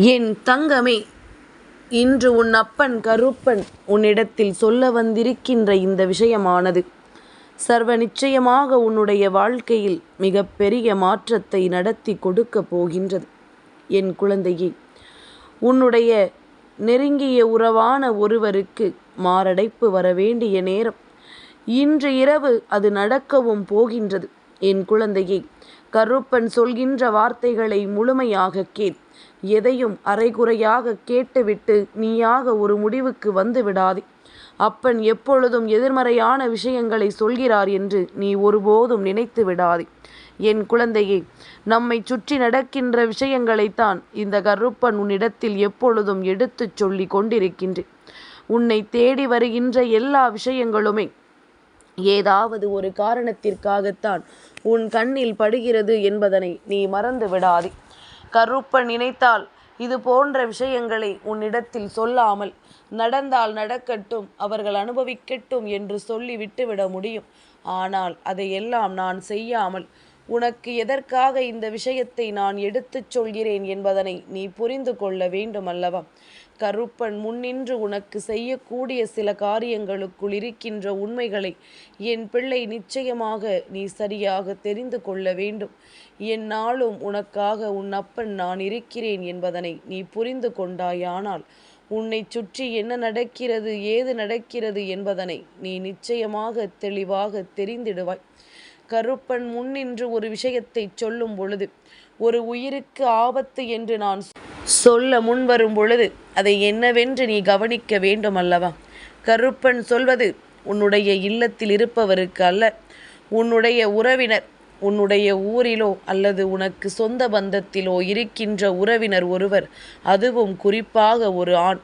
என் தங்கமே இன்று உன் அப்பன் கருப்பன் உன்னிடத்தில் சொல்ல வந்திருக்கின்ற இந்த விஷயமானது. சர்வ நிச்சயமாக உன்னுடைய வாழ்க்கையில் மிகப்பெரிய மாற்றத்தை நடத்தி கொடுக்க போகின்றது. என் குழந்தையே உன்னுடைய நெருங்கிய உறவான ஒருவருக்கு மாரடைப்பு வர வேண்டிய நேரம். இன்று இரவு அது நடக்கவும் போகின்றது. என் குழந்தையை கருப்பன் சொல்கின்ற வார்த்தைகளை முழுமையாக கேட் எதையும் அரைகுறையாக கேட்டுவிட்டு நீயாக ஒரு முடிவுக்கு வந்து விடாதே. அப்பன் எப்பொழுதும் எதிர்மறையான விஷயங்களை சொல்கிறார் என்று நீ ஒருபோதும் நினைத்து விடாதே. என் குழந்தையே நம்மை சுற்றி நடக்கின்ற விஷயங்களைத்தான் இந்த கருப்பன் உன்னிடத்தில் எப்பொழுதும் எடுத்துச் சொல்லி கொண்டிருக்கின்றேன். உன்னை தேடி வருகின்ற எல்லா விஷயங்களுமே ஏதாவது ஒரு காரணத்திற்காகத்தான் உன் கண்ணில் படுகிறது என்பதனை நீ மறந்து விடாதே. கருப்பன் நினைத்தால் இது போன்ற விஷயங்களை உன்னிடத்தில் சொல்லாமல் நடந்தால் நடக்கட்டும் அவர்கள் அனுபவிக்கட்டும் என்று சொல்லி விட்டுவிட முடியும். ஆனால் அதையெல்லாம் நான் செய்யாமல் உனக்கு எதற்காக இந்த விஷயத்தை நான் எடுத்துச் சொல்கிறேன் என்பதனை நீ புரிந்து கொள்ள வேண்டும் அல்லவா கருப்பன் முன்னின்று உனக்கு செய்யக்கூடிய சில காரியங்களுக்குள் இருக்கின்ற உண்மைகளை என் பிள்ளை நிச்சயமாக நீ சரியாக தெரிந்து கொள்ள வேண்டும். என்னாலும் உனக்காக உன் அப்பன் நான் இருக்கிறேன் என்பதனை நீ புரிந்து கொண்டாயானால் உன்னை சுற்றி என்ன நடக்கிறது ஏது நடக்கிறது என்பதனை நீ நிச்சயமாக தெளிவாக தெரிந்திடுவாய். கருப்பன் முன்னின்று ஒரு விஷயத்தை சொல்லும் பொழுது ஒரு உயிருக்கு ஆபத்து என்று நான் சொல்ல முன்வரும் பொழுது அதை என்னவென்று நீ கவனிக்க வேண்டும் அல்லவா கருப்பன் சொல்வது உன்னுடைய இல்லத்தில் இருப்பவருக்கு அல்ல உன்னுடைய உறவினர் உன்னுடைய ஊரிலோ அல்லது உனக்கு சொந்த பந்தத்திலோ இருக்கின்ற உறவினர் ஒருவர் அதுவும் குறிப்பாக ஒரு ஆண்.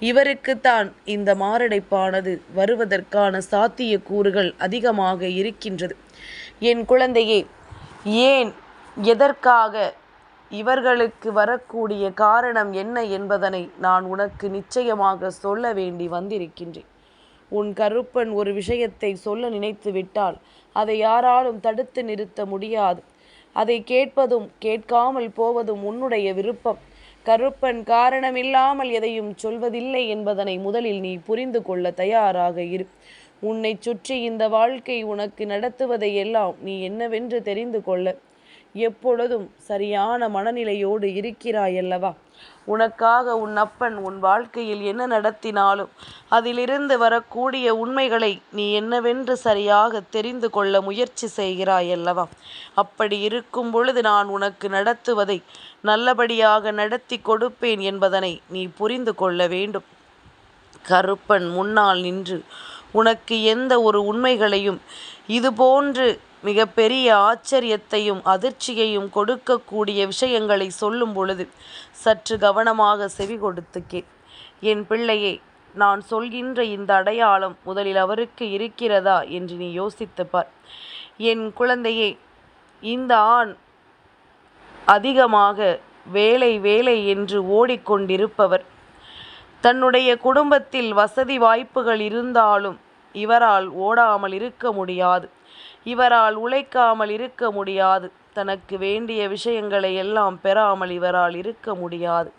இவருக்குத்தான் இந்த மாரடைப்பானது வருவதற்கான சாத்திய கூறுகள் அதிகமாக இருக்கின்றது. என் குழந்தையே ஏன் எதற்காக இவர்களுக்கு வரக்கூடிய காரணம் என்ன என்பதனை நான் உனக்கு நிச்சயமாக சொல்ல வேண்டி வந்திருக்கின்றேன். உன் கருப்பன் ஒரு விஷயத்தை சொல்ல நினைத்து விட்டால் அதை யாராலும் தடுத்து நிறுத்த முடியாது. அதை கேட்பதும் கேட்காமல் போவதும் உன்னுடைய விருப்பம். கருப்பன் காரணமில்லாமல் எதையும் சொல்வதில்லை என்பதனை முதலில் நீ புரிந்து கொள்ள தயாராக இரு. உன்னை சுற்றி இந்த வாழ்க்கை உனக்கு நடத்துவதை எல்லாம் நீ என்னவென்று தெரிந்து கொள்ள. எப்பொழுதும் சரியான மனநிலையோடு இருக்கிறாயல்லவா? உனக்காக உன் அப்பன் உன் வாழ்க்கையில் என்ன நடத்தினாலும் அதிலிருந்து வரக்கூடிய உண்மைகளை நீ என்னவென்று சரியாக தெரிந்து கொள்ள முயற்சி செய்கிறாயல்லவா? அப்படி இருக்கும் பொழுது நான் உனக்கு நடத்துவதை நல்லபடியாக நடத்தி கொடுப்பேன் என்பதனை நீ புரிந்து கொள்ள வேண்டும். கருப்பன் முன்னால் நின்று உனக்கு எந்த ஒரு உண்மைகளையும் இதுபோன்று மிகப்பெரிய ஆச்சரியத்தையும் அதிர்ச்சியையும் கொடுக்கக்கூடிய விஷயங்களை சொல்லும் பொழுது சற்று கவனமாக செவி கொடுத்து கே. என் பிள்ளையே நான் சொல்கின்ற இந்த அடையாளம் முதலில் அவருக்கு இருக்கிறதா என்று நீ யோசித்து பார். என் குழந்தையே இந்த ஆண் அதிகமாக வேலை வேலை என்று ஓடிக்கொண்டிருப்பவர். தன்னுடைய குடும்பத்தில் வசதி வாய்ப்புகள் இருந்தாலும் இவரால் ஓடாமல் இருக்க முடியாது. இவரால் உழைக்காமல் இருக்க முடியாது. தனக்கு வேண்டிய விஷயங்களை எல்லாம் பெறாமல் இவரால் இருக்க முடியாது.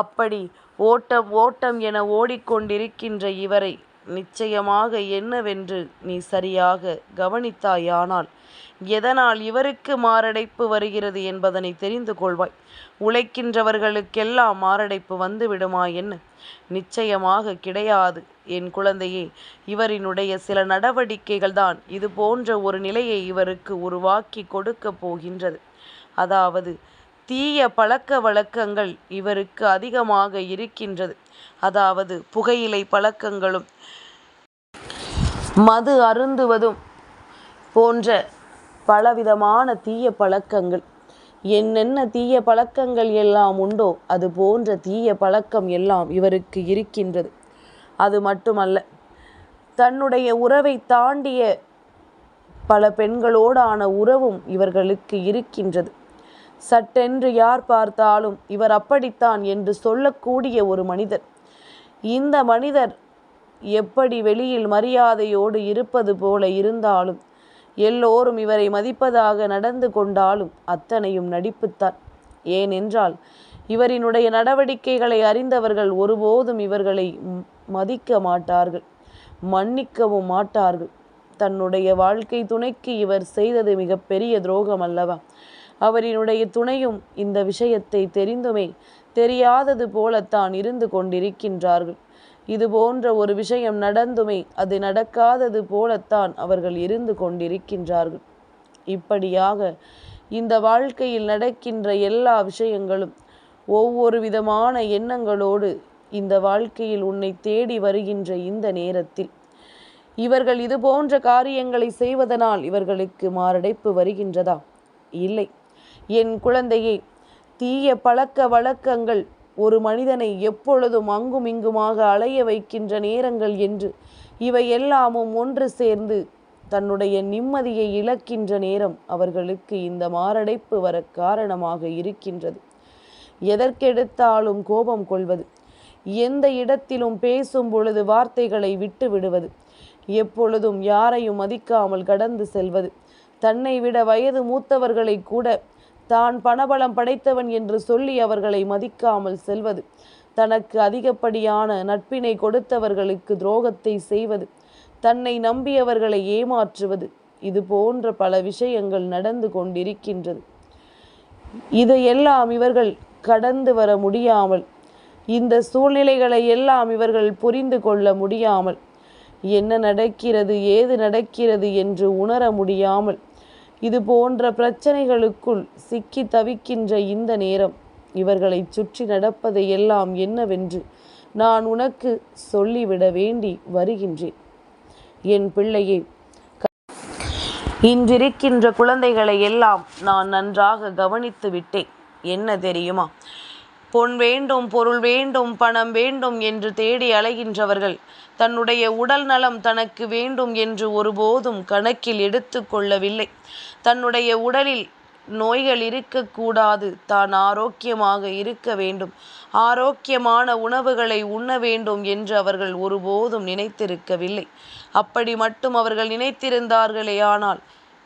அப்படி ஓட்டம் ஓட்டம் என ஓடிக்கொண்டிருக்கின்ற இவரை நிச்சயமாக என்னவென்று நீ சரியாக கவனித்தாயானால் எதனால் இவருக்கு மாரடைப்பு வருகிறது என்பதனை தெரிந்து கொள்வாய். உழைக்கின்றவர்களுக்கெல்லாம் மாரடைப்பு வந்து விடுமா என்ன? நிச்சயமாக கிடையாது. என் குழந்தையே இவரினுடைய சில நடவடிக்கைகள் தான் இது போன்ற ஒரு நிலையை இவருக்கு உருவாக்கி கொடுக்க போகின்றது. அதாவது தீய பழக்க வழக்கங்கள் இவருக்கு அதிகமாக இருக்கின்றது. அதாவது புகையிலை பழக்கங்களும் மது அருந்துவதும் போன்ற பலவிதமான தீய பழக்கங்கள். என்னென்ன தீய பழக்கங்கள் எல்லாம் உண்டோ அது போன்ற தீய பழக்கம் எல்லாம் இவருக்கு இருக்கின்றது. அது மட்டுமல்ல தன்னுடைய உறவை தாண்டிய பல பெண்களோடான உறவும் இவர்களுக்கு இருக்கின்றது. சட்டென்று யார் பார்த்தாலும் இவர் அப்படித்தான் என்று சொல்லக்கூடிய ஒரு மனிதர். இந்த மனிதர் எப்படி வெளியில் மரியாதையோடு இருப்பது போல இருந்தாலும் எல்லோரும் இவரை மதிப்பதாக நடந்து கொண்டாலும் அத்தனையும் நடிப்புத்தான். ஏனென்றால் இவரினுடைய நடவடிக்கைகளை அறிந்தவர்கள் ஒருபோதும் இவர்களை மதிக்க மாட்டார்கள் மன்னிக்கவும் மாட்டார்கள். தன்னுடைய வாழ்க்கை துணைக்கு இவர் செய்தது மிகப்பெரிய துரோகம் அல்லவா? அவரினுடைய துணையும் இந்த விஷயத்தை தெரிந்துமே தெரியாதது போலத்தான் இருந்து கொண்டிருக்கின்றார்கள். இது போன்ற ஒரு விஷயம் நடந்துமே அது நடக்காதது போலத்தான் அவர்கள் இருந்து கொண்டிருக்கின்றார்கள். இப்படியாக இந்த வாழ்க்கையில் நடக்கின்ற எல்லா விஷயங்களும் ஒவ்வொரு விதமான எண்ணங்களோடு இந்த வாழ்க்கையில் உன்னை தேடி வருகின்ற இந்த நேரத்தில் இவர்கள் இது போன்ற காரியங்களை செய்வதனால் இவர்களுக்கு மாரடைப்பு வருகின்றதா? இல்லை. என் குழந்தையே தீய பழக்க வழக்கங்கள் ஒரு மனிதனை எப்பொழுதும் அங்கும் இங்குமாக அலைய வைக்கின்ற நேரங்கள் என்று இவை எல்லாமும் ஒன்று சேர்ந்து தன்னுடைய நிம்மதியை இழக்கின்ற நேரம் அவர்களுக்கு இந்த மாரடைப்பு வர காரணமாக இருக்கின்றது. எதற்கெடுத்தாலும் கோபம் கொள்வது எந்த இடத்திலும் பேசும் பொழுது வார்த்தைகளை விட்டு விடுவது எப்பொழுதும் யாரையும் மதிக்காமல் கடந்து செல்வது தன்னை விட வயது மூத்தவர்களை கூட தான் பணபலம் படைத்தவன் என்று சொல்லி அவர்களை மதிக்காமல் செல்வது. தனக்கு அதிகப்படியான நட்பினை கொடுத்தவர்களுக்கு துரோகத்தை செய்வது. தன்னை நம்பியவர்களை ஏமாற்றுவது. இது போன்ற பல விஷயங்கள் நடந்து கொண்டிருக்கின்றது. இதையெல்லாம் இவர்கள் கடந்து வர முடியாமல் இந்த சூழ்நிலைகளை எல்லாம் இவர்கள் புரிந்து கொள்ள முடியாமல் என்ன நடக்கிறது ஏது நடக்கிறது என்று உணர முடியாமல் இது போன்ற பிரச்சனைகளுக்குள் சிக்கி தவிக்கின்ற இந்த நேரம். இவர்களை சுற்றி நடப்பதை எல்லாம் என்னவென்று நான் உனக்கு சொல்லிவிட வேண்டி வருகின்றேன். என் பிள்ளையே இன்றிருக்கின்ற குழந்தைகளை எல்லாம் நான் நன்றாக கவனித்து விட்டேன். என்ன தெரியுமா? பொன் வேண்டும் பொருள் வேண்டும் பணம் வேண்டும் என்று தேடி அலைகின்றவர்கள் தன்னுடைய உடல் நலம் தனக்கு வேண்டும் என்று ஒருபோதும் கணக்கில் எடுத்து கொள்ளவில்லை. தன்னுடைய உடலில் நோய்கள் இருக்கக்கூடாது தான் ஆரோக்கியமாக இருக்க வேண்டும். ஆரோக்கியமான உணவுகளை உண்ண வேண்டும் என்று அவர்கள் ஒருபோதும் நினைத்திருக்கவில்லை. அப்படி மட்டும் அவர்கள் நினைத்திருந்தார்களே ஆனால்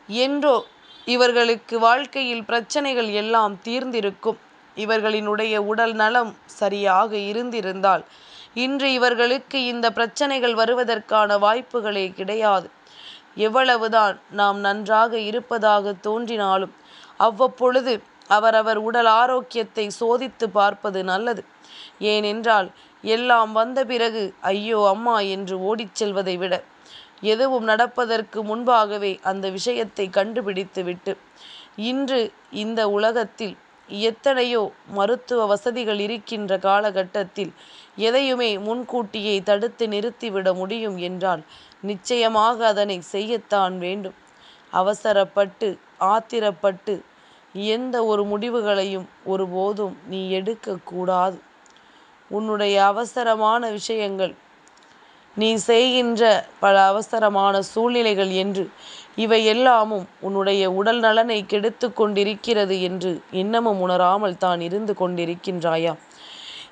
என்றோ இவர்களுக்கு வாழ்க்கையில் பிரச்சனைகள் எல்லாம் தீர்ந்திருக்கும். இவர்களினுடைய உடல் நலம் சரியாக இருந்திருந்தால் இன்று இவர்களுக்கு இந்த பிரச்சனைகள் வருவதற்கான வாய்ப்புகளே கிடையாது. எவ்வளவுதான் நாம் நன்றாக இருப்பதாக தோன்றினாலும் அவ்வப்பொழுது அவரவர் உடல் ஆரோக்கியத்தை சோதித்து பார்ப்பது நல்லது. ஏனென்றால் எல்லாம் வந்த பிறகு ஐயோ அம்மா என்று ஓடிச் செல்வதை விட எதுவும் நடப்பதற்கு முன்பாகவே அந்த விஷயத்தை கண்டுபிடித்துவிட்டு இன்று இந்த உலகத்தில் எத்தனையோ மருத்துவ வசதிகள் இருக்கின்ற காலகட்டத்தில் எதையுமே முன்கூட்டியே தடுத்து நிறுத்திவிட முடியும் என்றால் நிச்சயமாக அதனை செய்யத்தான் வேண்டும். அவசரப்பட்டு ஆத்திரப்பட்டு எந்த ஒரு முடிவுகளையும் ஒருபோதும் நீ எடுக்கக்கூடாது உன்னுடைய அவசரமான விஷயங்கள் நீ செய்கின்ற பல அவசரமான சூழ்நிலைகள் என்று இவை எல்லாமும் உன்னுடைய உடல் நலனை கெடுத்து கொண்டிருக்கிறது என்று இன்னமும் உணராமல் தான் இருந்து கொண்டிருக்கின்றாயா?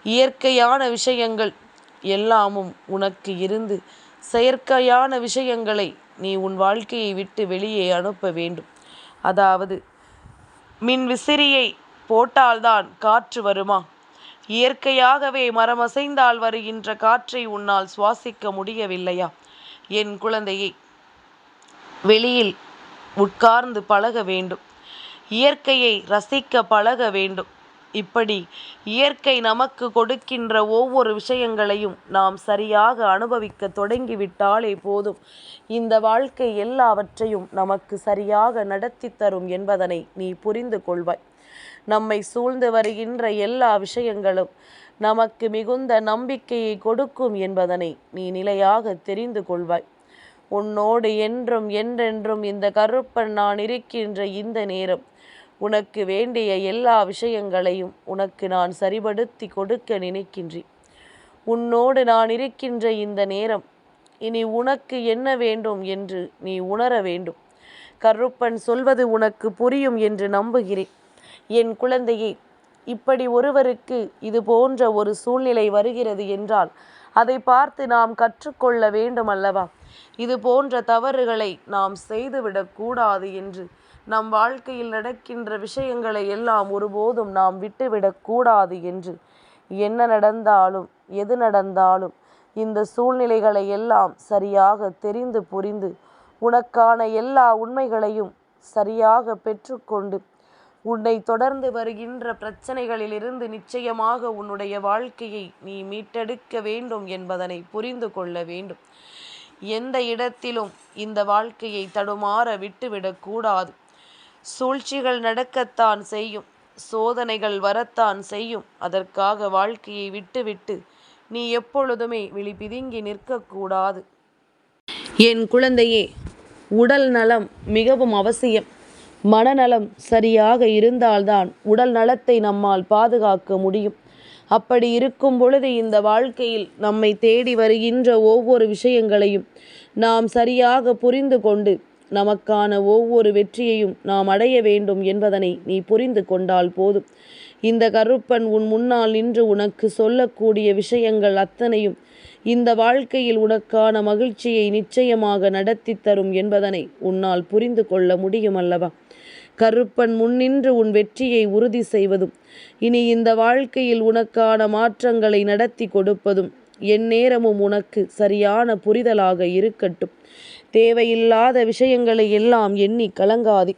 இயற்கையான விஷயங்கள் எல்லாமும் உனக்கு இருந்து செயற்கையான விஷயங்களை நீ உன் வாழ்க்கையை விட்டு வெளியே அனுப்ப வேண்டும். அதாவது மின் விசிறியை போட்டால்தான் காற்று வருமா? இயற்கையாகவே மரமசைந்தால் வருகின்ற காற்றை உன்னால் சுவாசிக்க முடியவில்லையா? என் குழந்தையை வெளியில் உட்கார்ந்து பழக வேண்டும். இயற்கையை ரசிக்க பழக வேண்டும். இப்படி இயற்கை நமக்கு கொடுக்கின்ற ஒவ்வொரு விஷயங்களையும் நாம் சரியாக அனுபவிக்க தொடங்கிவிட்டாலே போதும். இந்த வாழ்க்கை எல்லாவற்றையும் நமக்கு சரியாக நடத்தி தரும் என்பதனை நீ புரிந்து கொள்வாய். நம்மை சூழ்ந்து வருகின்ற எல்லா விஷயங்களும் நமக்கு மிகுந்த நம்பிக்கையை கொடுக்கும் என்பதனை நீ நிலையாக தெரிந்து கொள்வாய். உன்னோடு என்றும் என்றென்றும் இந்த கருப்பன் நான் இருக்கின்ற இந்த நேரம். உனக்கு வேண்டிய எல்லா விஷயங்களையும் உனக்கு நான் சரிபடுத்தி கொடுக்க நினைக்கின்றேன். உன்னோடு நான் இருக்கின்ற இந்த நேரம் இனி உனக்கு என்ன வேண்டும் என்று நீ உணர வேண்டும். கருப்பன் சொல்வது உனக்கு புரியும் என்று நம்புகிறேன். என் குழந்தையே இப்படி ஒருவருக்கு இது போன்ற ஒரு சூழ்நிலை வருகிறது என்றால் அதை பார்த்து நாம் கற்றுக்கொள்ள வேண்டும் அல்லவா இது போன்ற தவறுகளை நாம் செய்துவிடக்கூடாது என்று நம் வாழ்க்கையில் நடக்கின்ற விஷயங்களை எல்லாம் ஒருபோதும் நாம் விட்டுவிடக்கூடாது என்று என்ன நடந்தாலும் எது நடந்தாலும் இந்த சூழ்நிலைகளை எல்லாம் சரியாக தெரிந்து புரிந்து உனக்கான எல்லா உண்மைகளையும் சரியாக பெற்றுக்கொண்டு உன்னை தொடர்ந்து வருகின்ற பிரச்சனைகளிலிருந்து நிச்சயமாக உன்னுடைய வாழ்க்கையை நீ மீட்டெடுக்க வேண்டும் என்பதனை புரிந்து கொள்ள வேண்டும். எந்த இடத்திலும் இந்த வாழ்க்கையை தடுமாற விட்டுவிடக்கூடாது சூழ்ச்சிகள் நடக்கத்தான் செய்யும். சோதனைகள் வரத்தான் செய்யும். அதற்காக வாழ்க்கையை விட்டுவிட்டு நீ எப்பொழுதுமே விழிபிதுங்கி நிற்கக்கூடாது என் குழந்தையே உடல் நலம் மிகவும் அவசியம். மனநலம் சரியாக இருந்தால்தான் உடல் நலத்தை நம்மால் பாதுகாக்க முடியும். அப்படி இருக்கும் பொழுது இந்த வாழ்க்கையில் நம்மை தேடி வருகின்ற ஒவ்வொரு விஷயங்களையும் நாம் சரியாக புரிந்து கொண்டு நமக்கான ஒவ்வொரு வெற்றியையும் நாம் அடைய வேண்டும் என்பதனை நீ புரிந்து கொண்டால் போதும். இந்த கருப்பன் உன் முன்னால் நின்று உனக்கு சொல்லக்கூடிய விஷயங்கள் அத்தனையும் இந்த வாழ்க்கையில் உனக்கான மகிழ்ச்சியை நிச்சயமாக நடத்தி தரும் என்பதனை உன்னால் புரிந்து கொள்ள முடியும் அல்லவா? கருப்பன் முன்னின்று உன் வெற்றியை உறுதி செய்வதும் இனி இந்த வாழ்க்கையில் உனக்கான மாற்றங்களை நடத்தி கொடுப்பதும் எந்நேரமும் உனக்கு சரியான புரிதலாக இருக்கட்டும். தேவையில்லாத விஷயங்களை எல்லாம் எண்ணி கலங்காதே.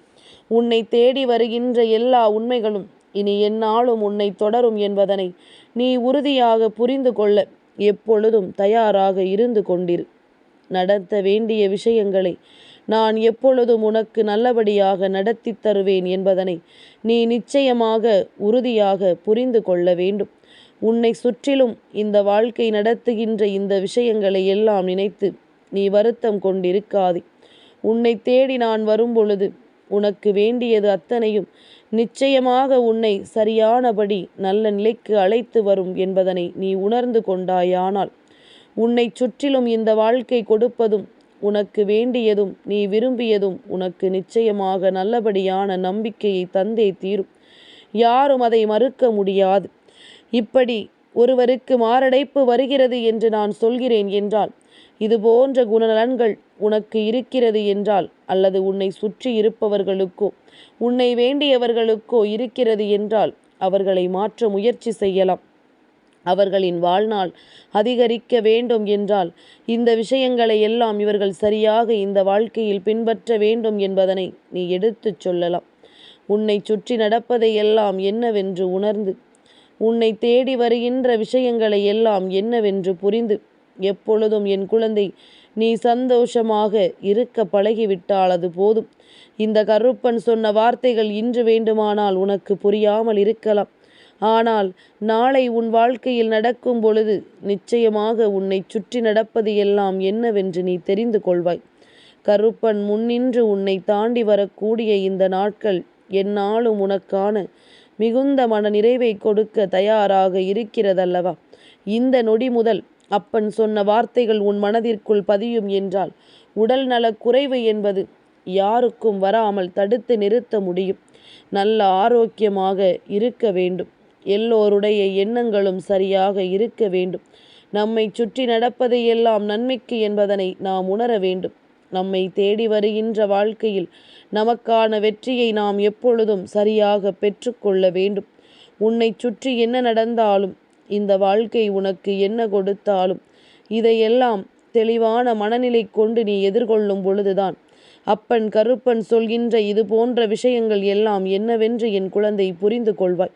உன்னை தேடி வருகின்ற எல்லா உண்மைகளும் இனி எந்நாளும் உன்னை தொடரும் என்பதனை நீ உறுதியாக புரிந்து கொள்ள எப்பொழுதும் தயாராக இருந்து கொண்டிரு. நடத்த வேண்டிய விஷயங்களை நான் எப்பொழுதும் உனக்கு நல்லபடியாக நடத்தி தருவேன் என்பதனை நீ நிச்சயமாக உறுதியாக புரிந்து கொள்ள வேண்டும். உன்னை சுற்றிலும் இந்த வாழ்க்கை நடத்துகின்ற இந்த விஷயங்களை எல்லாம் நினைத்து நீ வருத்தம் கொண்டிருக்காதே. உன்னை தேடி நான் வரும்பொழுது உனக்கு வேண்டியது அத்தனையும் நிச்சயமாக உன்னை சரியானபடி நல்ல நிலைக்கு அழைத்து வரும் என்பதனை நீ உணர்ந்து கொண்டாயானால் உன்னை சுற்றிலும் இந்த வாழ்க்கை கொடுப்பதும் உனக்கு வேண்டியதும் நீ விரும்பியதும் உனக்கு நிச்சயமாக நல்லபடியான நம்பிக்கையை தந்தே தீரும். யாரும் அதை மறுக்க முடியாது. இப்படி ஒருவருக்கு மாரடைப்பு வருகிறது என்று நான் சொல்கிறேன் என்றால் இது போன்ற குணநலன்கள் உனக்கு இருக்கிறது என்றால் அல்லது உன்னை சுற்றி இருப்பவர்களுக்கோ உன்னை வேண்டியவர்களுக்கோ இருக்கிறது என்றால் அவர்களை மாற்ற முயற்சி செய்யலாம். அவர்களின் வாழ்நாள் அதிகரிக்க வேண்டும் என்றால் இந்த விஷயங்களை எல்லாம் இவர்கள் சரியாக இந்த வாழ்க்கையில் பின்பற்ற வேண்டும் என்பதனை நீ எடுத்துச் சொல்லலாம். உன்னை சுற்றி நடப்பதை எல்லாம் என்னவென்று உணர்ந்து உன்னை தேடி வருகின்ற விஷயங்களை எல்லாம் என்னவென்று புரிந்து எப்பொழுதும் என் குழந்தை நீ சந்தோஷமாக இருக்க பழகிவிட்டால் அது போதும். இந்த கருப்பன் சொன்ன வார்த்தைகள் இன்று வேண்டுமானால் உனக்கு புரியாமல் இருக்கலாம். ஆனால் நாளை உன் வாழ்க்கையில் நடக்கும் பொழுது நிச்சயமாக உன்னை சுற்றி நடப்பது எல்லாம் என்னவென்று நீ தெரிந்து கொள்வாய். கருப்பன் முன்னின்று உன்னை தாண்டி வரக்கூடிய இந்த நாட்கள் என்னாலும் உனக்கான மிகுந்த மன நிறைவை கொடுக்க தயாராக இருக்கிறதல்லவா? இந்த நொடி முதல் அப்பன் சொன்ன வார்த்தைகள் உன் மனதிற்குள் பதியும் என்றால் உடல் நலக் குறைவு என்பது யாருக்கும் வராமல் தடுத்து நிறுத்த முடியும். நல்ல ஆரோக்கியமாக இருக்க வேண்டும். எல்லோருடைய எண்ணங்களும் சரியாக இருக்க வேண்டும். நம்மை சுற்றி நடப்பதையெல்லாம் நன்மைக்கு என்பதனை நாம் உணர வேண்டும். நம்மை தேடி வருகின்ற வாழ்க்கையில் நமக்கான வெற்றியை நாம் எப்பொழுதும் சரியாக பெற்றுக்கொள்ள வேண்டும். உன்னை சுற்றி என்ன நடந்தாலும் இந்த வாழ்க்கை உனக்கு என்ன கொடுத்தாலும் இதையெல்லாம் தெளிவான மனநிலை கொண்டு நீ எதிர்கொள்ளும் பொழுதுதான். அப்பன் கருப்பன் சொல்கின்ற இது போன்ற விஷயங்கள் எல்லாம் என்னவென்று என் குழந்தை புரிந்து கொள்வாய்.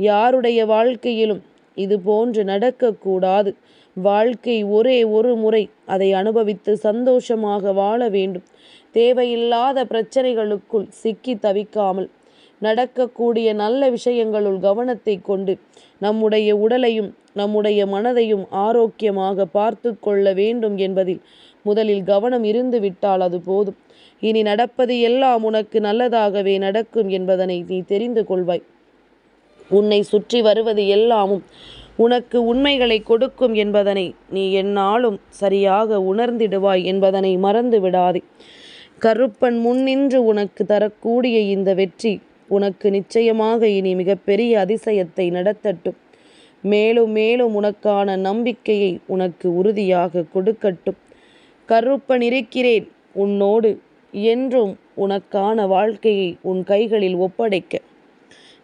யாருடைய வாழ்க்கையிலும் இது போன்று நடக்கக்கூடாது. வாழ்க்கை ஒரே ஒரு முறை அதை அனுபவித்து சந்தோஷமாக வாழ வேண்டும். தேவையில்லாத பிரச்சனைகளுக்குள் சிக்கி தவிக்காமல் நடக்கக்கூடிய நல்ல விஷயங்களுள் கவனத்தை கொண்டு நம்முடைய உடலையும் நம்முடைய மனதையும் ஆரோக்கியமாக பார்த்து கொள்ள வேண்டும் என்பதில் முதலில் கவனம் இருந்து விட்டால் அது போதும். இனி நடப்பது எல்லாம் உனக்கு நல்லதாகவே நடக்கும் என்பதனை நீ தெரிந்து கொள்வாய். உன்னை சுற்றி வருவது எல்லாமும் உனக்கு உண்மைகளை கொடுக்கும் என்பதனை நீ என்னாலும் சரியாக உணர்ந்திடுவாய் என்பதனை மறந்து விடாதே. கருப்பன் முன்னின்று உனக்கு தரக்கூடிய இந்த வெற்றி உனக்கு நிச்சயமாக இனி மிகப்பெரிய அதிசயத்தை நடத்தட்டும். மேலும் மேலும் உனக்கான நம்பிக்கையை உனக்கு உறுதியாக கொடுக்கட்டும். கருப்பன் இருக்கிறேன் உன்னோடு என்றும் உனக்கான வாழ்க்கையை உன் கைகளில் ஒப்படைக்க.